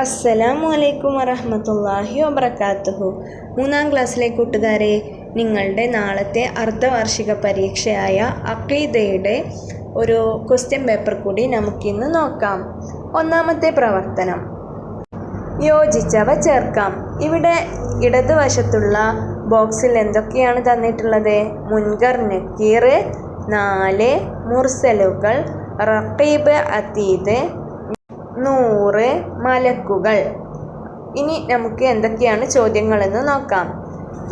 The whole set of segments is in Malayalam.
അസ്സലാമു അലൈക്കും വറഹമത്തല്ലാഹി വബറകാതുഹു മൂന്നാം ക്ലാസ്സിലെ കൂട്ടുകാരെ നിങ്ങളുടെ നാളത്തെ അർദ്ധവാർഷിക പരീക്ഷയായ അഖീദയുടെ ഒരു ക്വസ്റ്റ്യൻ പേപ്പർ കൂടി നമുക്കിന്ന് നോക്കാം. ഒന്നാമത്തെ പ്രവർത്തനം. യോജിച്ചവ ചേർക്കാം. ഇവിടെ ഇടതുവശത്തുള്ള ബോക്സിൽ എന്തൊക്കെയാണ് തന്നിട്ടുള്ളത്? മുൻകർ നക്കീർ നാല് മുർസലുകൾ റക്കീബ് അതീദ് നൂറ് മലക്കുകൾ. ഇനി നമുക്ക് എന്തൊക്കെയാണ് ചോദ്യങ്ങളെന്ന് നോക്കാം.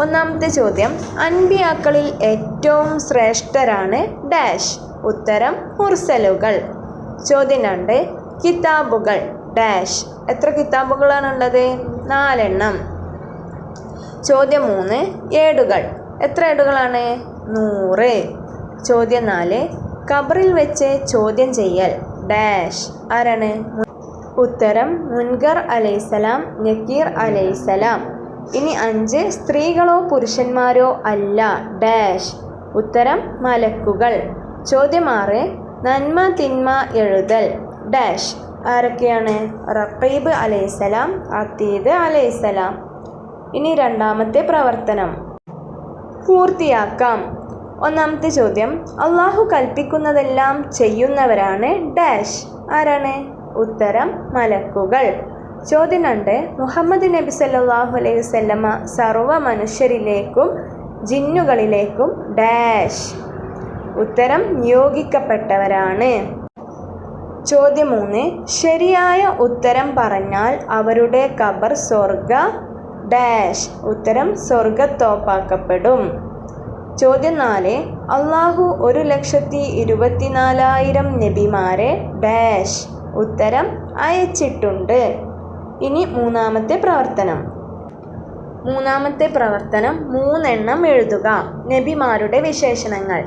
ഒന്നാമത്തെ ചോദ്യം അൻപിയാക്കളിൽ ഏറ്റവും ശ്രേഷ്ഠരാണ് ഡാഷ്. ഉത്തരം മുർസലുകൾ. ചോദ്യം രണ്ട് കിതാബുകൾ. ഡാഷ്. എത്ര കിതാബുകളാണുള്ളത് നാലെണ്ണം. ചോദ്യം മൂന്ന് ഏടുകൾ. എത്ര ഏടുകളാണ്? നൂറ്. ചോദ്യം നാല് കബറിൽ വെച്ച് ചോദ്യം ചെയ്യൽ. ഡാഷ്. ആരാണ്? ഉത്തരം മുൻകർ അലൈസലാം നക്കീർ അലൈസലാം ഇനി അഞ്ച് സ്ത്രീകളോ പുരുഷന്മാരോ അല്ല. ഡാഷ്. ഉത്തരം മലക്കുകൾ. ചോദ്യം ആറ് നന്മ തിന്മ എഴുതൽ. ഡാഷ്. ആരൊക്കെയാണ്? റഖീബ് അലൈസലാം അതീദ് അലൈസലാം ഇനി രണ്ടാമത്തെ പ്രവർത്തനം. പൂർത്തിയാക്കാം. ഒന്നാമത്തെ ചോദ്യം അള്ളാഹു കൽപ്പിക്കുന്നതെല്ലാം ചെയ്യുന്നവരാണ് ഡാഷ്. ആരാണ്? ഉത്തരം മലക്കുകൾ. ചോദ്യം രണ്ട് മുഹമ്മദ് നബി സല്ലാഹു അലൈഹി വസല്ലമ സർവ മനുഷ്യരിലേക്കും ജിന്നുകളിലേക്കും ഡാഷ്. ഉത്തരം നിയോഗിക്കപ്പെട്ടവരാണ്. ചോദ്യം മൂന്ന് ശരിയായ ഉത്തരം പറഞ്ഞാൽ അവരുടെ കബർ സ്വർഗ ഡാഷ്. ഉത്തരം സ്വർഗത്തോപ്പാക്കപ്പെടും ചോദ്യം നാല് അള്ളാഹു ഒരു ലക്ഷത്തി ഇരുപത്തിനാലായിരം നബിമാരെ ഡാഷ്. ഉത്തരം അയച്ചിട്ടുണ്ട്. ഇനി മൂന്നാമത്തെ പ്രവർത്തനം. മൂന്നാമത്തെ പ്രവർത്തനം മൂന്നെണ്ണം എഴുതുക. നബിമാരുടെ വിശേഷണങ്ങൾ.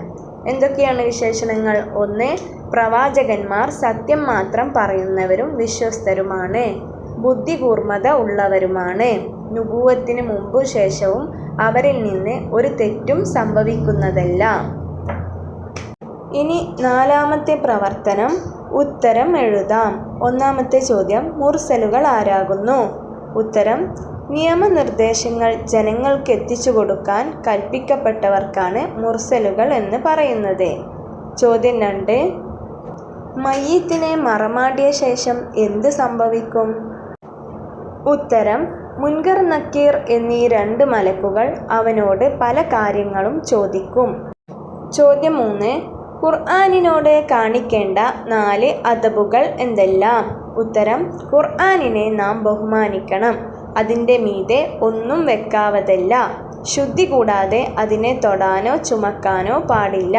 എന്തൊക്കെയാണ് വിശേഷണങ്ങൾ? ഒന്ന് പ്രവാചകന്മാർ സത്യം മാത്രം പറയുന്നവരും വിശ്വസ്തരുമാണ്. ബുദ്ധികൂർമ്മത ഉള്ളവരുമാണ്. നുപൂവത്തിന് മുമ്പും ശേഷവും അവരിൽ നിന്ന് ഒരു തെറ്റും സംഭവിക്കുന്നതല്ല. ഇനി നാലാമത്തെ പ്രവർത്തനം ഉത്തരം എഴുതാം. ഒന്നാമത്തെ ചോദ്യം മുർസലുകൾ ആരാകുന്നു? ഉത്തരം നിയമനിർദ്ദേശങ്ങൾ ജനങ്ങൾക്ക് എത്തിച്ചു കൊടുക്കാൻ കൽപ്പിക്കപ്പെട്ടവർക്കാണ് മുർസലുകൾ എന്ന് പറയുന്നത്. ചോദ്യം രണ്ട് മയ്യത്തിനെ മറമാടിയ ശേഷം എന്ത് സംഭവിക്കും? ഉത്തരം മുൻകർ നക്കീർ എന്നീ രണ്ട് മലക്കുകൾ അവനോട് പല കാര്യങ്ങളും ചോദിക്കും. ചോദ്യം മൂന്ന് ഖുർആാനിനോട് കാണിക്കേണ്ട നാല് അദബുകൾ എന്തെല്ലാം? ഉത്തരം ഖുർആാനിനെ നാം ബഹുമാനിക്കണം. അതിന്റെ മീതെ ഒന്നും വെക്കാവതല്ല. ശുദ്ധി കൂടാതെ അതിനെ തൊടാനോ ചുമക്കാനോ പാടില്ല.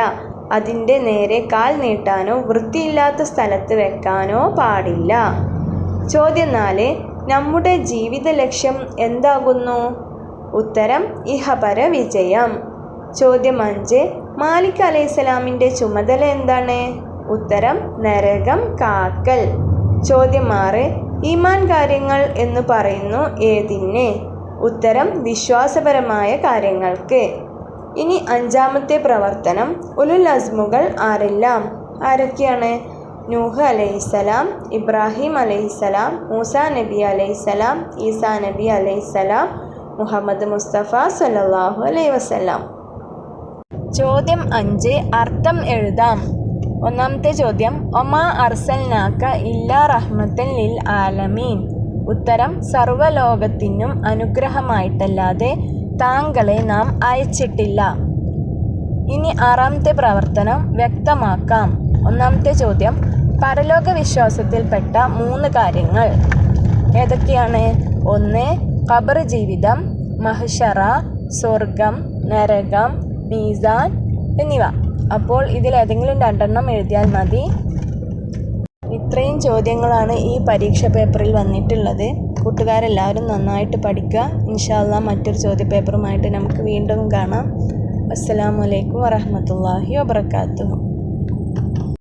അതിന്റെ നേരെ കാൽ നീട്ടാനോ വൃത്തിയില്ലാത്ത സ്ഥലത്ത് വെക്കാനോ പാടില്ല. ചോദ്യം നാല് നമ്മുടെ ജീവിത ലക്ഷ്യം എന്താകുന്നു? ഉത്തരം ഇഹപര വിജയം. ചോദ്യം അഞ്ച്. മാലിക് അലൈഹിസ്സലാമിന്റെ ചുമതല എന്താണ്? ഉത്തരം നരകം കാക്കൽ. ചോദ്യം ആറ് ഈമാൻ കാര്യങ്ങൾ എന്ന് പറയുന്നു ഏതിന്? ഉത്തരം വിശ്വാസപരമായ കാര്യങ്ങൾക്ക്. ഇനി അഞ്ചാമത്തെ പ്രവർത്തനം ഉലുൽ അസ്മുകൾ ആരെല്ലാം? ആരൊക്കെയാണ്? നൂഹ് അലൈഹിസ്സലാം ഇബ്രാഹിം അലൈഹിസ്സലാം മൂസ നബി അലൈഹിസ്സലാം ഈസാ നബി അലൈഹിസ്സലാം മുഹമ്മദ് മുസ്തഫ സല്ലല്ലാഹു അലൈഹി വസല്ലാം. ചോദ്യം അഞ്ച് അർത്ഥം എഴുതാം. ഒന്നാമത്തെ ചോദ്യം ഒമാ അർസൽനാക്ക ഇല്ലാ റഹ്മത്തൻ ലിൽ ആലമീൻ. ഉത്തരം സർവലോകത്തിനും അനുഗ്രഹമായിട്ടല്ലാതെ താങ്കളെ നാം അയച്ചിട്ടില്ല. ഇനി ആറാമത്തെ പ്രവർത്തനം വ്യക്തമാക്കാം. ഒന്നാമത്തെ ചോദ്യം പരലോക വിശ്വാസത്തിൽപ്പെട്ട മൂന്ന് കാര്യങ്ങൾ. ഏതൊക്കെയാണ്? ഒന്ന് ഖബർ ജീവിതം മഹ്ഷറ സ്വർഗം നരകം മീസാൻ എന്നിവ. അപ്പോൾ ഇതിൽ ഏതെങ്കിലും രണ്ടെണ്ണം എഴുതിയാൽ മതി. ഇത്രയും ചോദ്യങ്ങളാണ് ഈ പരീക്ഷ പേപ്പറിൽ വന്നിട്ടുള്ളത്. കൂട്ടുകാരെല്ലാവരും നന്നായിട്ട് പഠിക്കുക. ഇൻഷാല്ല മറ്റൊരു ചോദ്യപേപ്പറുമായിട്ട് നമുക്ക് വീണ്ടും കാണാം. അസ്സലാമു അലൈക്കും വറഹമത്തല്ലാഹി വബർക്കാത്തു